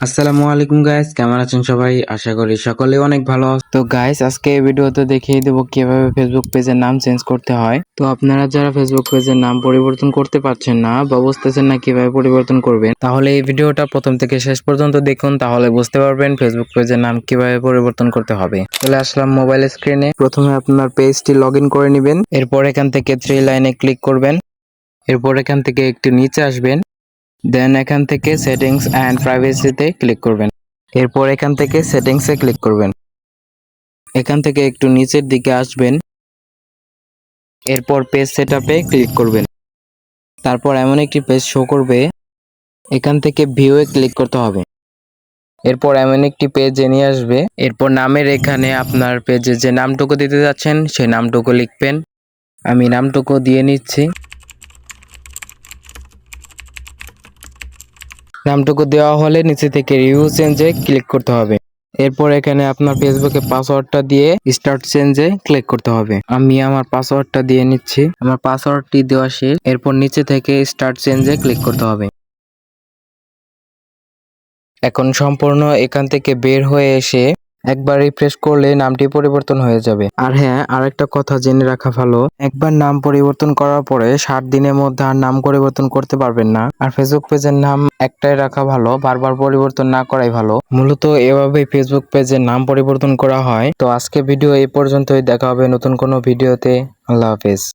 আসসালামু আলাইকুম গাইস কেমন আছেন সবাই? আশা করি সকলে অনেক ভালো। তো গাইস আজকে এই ভিডিওতে দেখিয়ে দেবো কীভাবে ফেসবুক পেজের নাম চেঞ্জ করতে হয়। তো, আপনারা যারা ফেসবুক পেজের নাম পরিবর্তন করতে পারছেন না বা বুঝতেছেন না কীভাবে পরিবর্তন করবেন, তাহলে এই ভিডিওটা প্রথম থেকে শেষ পর্যন্ত দেখুন, তাহলে বুঝতে পারবেন ফেসবুক পেজের নাম কীভাবে পরিবর্তন করতে হবে। চলে আসলাম মোবাইল স্ক্রিনে প্রথমে আপনার পেজটি লগ করে নেবেন। এরপর এখান থেকে থ্রি লাইনে ক্লিক করবেন। এরপর এখান থেকে একটু নিচে আসবেন। দেন এখান থেকে সেটিংস অ্যান্ড প্রাইভেসিতে ক্লিক করবেন। এরপর এখান থেকে সেটিংসে ক্লিক করবেন। এখান থেকে একটু নিচের দিকে আসবেন। এরপর পেজ সেটআপে ক্লিক করবেন। তারপর এমন একটি পেজ শো করবে। এখান থেকে ভিউয়ে ক্লিক করতে হবে। এরপর এমন একটি পেজে নিয়ে আসবে। এরপর নামের এখানে আপনার পেজে যে নামটুকু দিতে যাচ্ছেন, সেই নামটুকু লিখবেন। আমি নামটুকু দিয়ে নিচ্ছি। নামটুকু দেওয়া হলে নিচে থেকে রিভিউ চেঞ্জে ক্লিক করতে হবে। এরপর এখানে আপনার ফেসবুকে পাসওয়ার্ডটা দিয়ে স্টার্ট চেঞ্জে ক্লিক করতে হবে। আমি আমার পাসওয়ার্ডটা দিয়ে নিচ্ছি। আমার পাসওয়ার্ডটি দেওয়া শেষ। এরপর নিচে থেকে স্টার্ট চেঞ্জে ক্লিক করতে হবে। এখন সম্পূর্ণ এখান থেকে বের হয়ে এসে একবার রিফ্রেশ করলে নামটি পরিবর্তন হয়ে যাবে। আর হ্যাঁ আরেকটা কথা জেনে রাখা ভালো, একবার নাম পরিবর্তন করার পরে ষাট দিনের মধ্যে আর নাম পরিবর্তন করতে পারবেন না। আর ফেসবুক পেজের নাম একটাই রাখা ভালো, বারবার পরিবর্তন না করাই ভালো। মূলত এভাবেই ফেসবুক পেজের নাম পরিবর্তন করা হয়। তো আজকে ভিডিও এই পর্যন্তই, দেখা হবে নতুন কোনো ভিডিওতে। আল্লাহ হাফেজ।